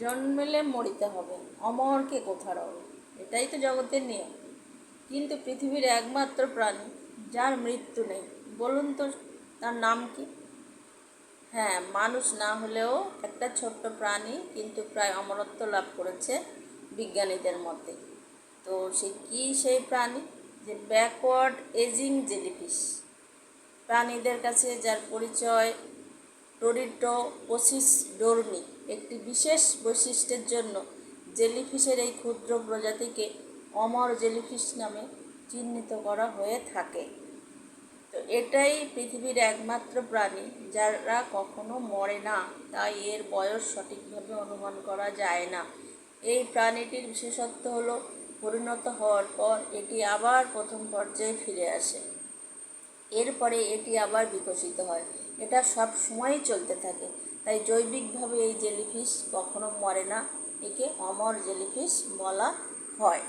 জন্মেলে মরিতে হবে। অমরকে কোথা রবে এটাই তো জগতের নিয়ম। কিন্তু পৃথিবীর একমাত্র প্রাণী, যার মৃত্যু নেই, বলুন তো তার নাম কি? হ্যাঁ মানুষ না হলেও একটা ছোট্ট প্রাণী কিন্তু প্রায় অমরত্ব লাভ করেছে বিজ্ঞানীদের মতে। তো সে কী সেই প্রাণী? যে ব্যাকওয়ার্ড এজিং জেলিফিশ প্রাণীদের কাছে যার পরিচয় টোরিটোপোসিস ডোরমি একটি বিশেষ বৈশিষ্ট্যের জন্য জেলিফিশের এই ক্ষুদ্র প্রজাতিকে অমর জেলিফিশ নামে চিহ্নিত করা হয়ে থাকে। তো এটাই পৃথিবীর একমাত্র প্রাণী যারা কখনো মরে না, তাই এর বয়স সঠিকভাবে অনুমান করা যায় না। এই প্রাণীটির বিশেষত্ব হলো পরিণত হওয়ার পর এটি আবার প্রথম পর্যায়ে ফিরে আসে। এরপরে এটি আবার বিকশিত হয়। এটা সব সময়ই চলতে থাকে। তাই জৈবিকভাবে এই জেলিফিশ কখনো মরে না। একে অমর জেলিফিশ বলা হয়।